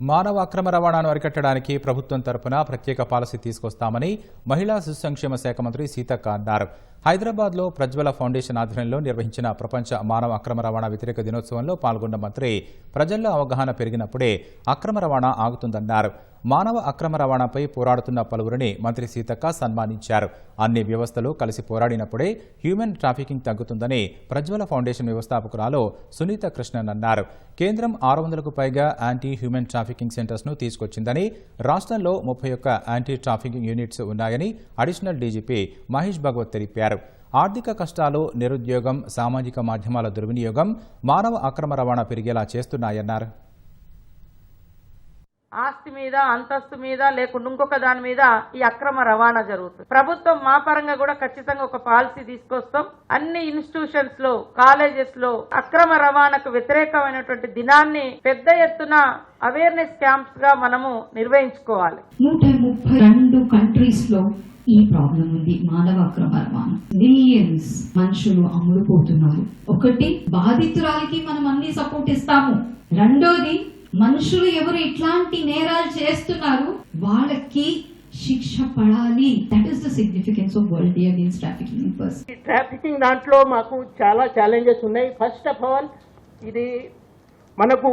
మానవ అక్రమ రవాణాను అరికట్టడానికి ప్రభుత్వం తరపున ప్రత్యేక పాలసీ తీసుకొస్తామని మహిళా శిశు సంక్షేమ శాఖ మంత్రి సీతక్క అన్నారు. హైదరాబాద్లో ప్రజ్వల ఫౌండేషన్ ఆధ్వర్యంలో నిర్వహించిన ప్రపంచ మానవ అక్రమ రవాణా వ్యతిరేక దినోత్సవంలో పాల్గొన్న మంత్రి ప్రజల్లో అవగాహన పెరిగినప్పుడే అక్రమ రవాణా ఆగుతుందన్నారు. మానవ అక్రమ రవాణాపై పోరాడుతున్న పలువురిని మంత్రి సీతక్క సన్మానించారు. అన్ని వ్యవస్థలు కలిసి పోరాడినప్పుడే హ్యూమన్ ట్రాఫికింగ్ తగ్గుతుందని ప్రజ్వల ఫౌండేషన్ వ్యవస్థాపకురాలు సునీత కృష్ణన్ అన్నారు. కేంద్రం ఆరు వందలకు పైగా యాంటీ హ్యూమన్ ట్రాఫికింగ్ సెంటర్స్ను తీసుకొచ్చిందని రాష్ట్రంలో ముప్పై ఒక్క యాంటీ ట్రాఫికింగ్ యూనిట్స్ ఉన్నాయని అడిషనల్ డీజీపీ మహేష్ భగవత్ తెలిపారు. ఆర్థిక కష్టాలు నిరుద్యోగం సామాజిక మాధ్యమాల దుర్వినియోగం మానవ అక్రమ రవాణా పెరిగేలా చేస్తున్నాయన్నారు. ఆస్తి మీద అంతస్తు మీద లేకుండా ఇంకొక దాని మీద ఈ అక్రమ రవాణా జరుగుతుంది. ప్రభుత్వం మా పరంగా కూడా ఖచ్చితంగా ఒక పాలసీ తీసుకొస్తాం. అన్ని ఇన్స్టిట్యూషన్స్లో కాలేజెస్లో అక్రమ రవాణాకు వ్యతిరేకమైనటువంటి దినాన్ని పెద్ద ఎత్తున అవేర్నెస్ క్యాంప్స్గా మనము నిర్వహించుకోవాలి. నూట ముప్పై రెండు కంట్రీస్లో ఈ ప్రాబ్లం ఉంది మానవ అక్రమ రవాణా. మిలియన్స్ మనుషులు అమ్ముడుపోతున్నారు. ఒకటి బాధితురాలికి మనం అన్ని సపోర్ట్ ఇస్తాము. రెండోది మనుషులు ఎవరు ఇట్లాంటి నేరాలు చేస్తున్నారు? వాళ్ళకి శిక్ష పడాలి. That is the significance of world day against trafficking trafficking దాంట్లో మాకు చాలా ఛాలెంజెస్ ఉన్నాయి. ఫస్ట్ ఆఫ్ ఆల్ ఇది మనకు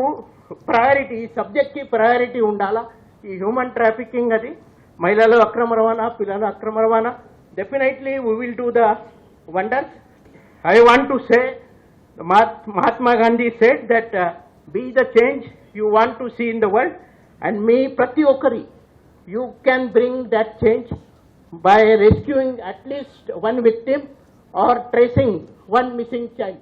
ప్రయారిటీ సబ్జెక్ట్కి ప్రయారిటీ ఉండాలా? ఈ హ్యూమన్ ట్రాఫికింగ్ అది. మహిళలు అక్రమ రవాణా పిల్లల అక్రమ రవాణా. Definitely we will do the wonders I want to say Mahatma Gandhi said that be the change you want to see in the world and me pratyokari, you can bring that change by rescuing at least one victim or tracing one missing child.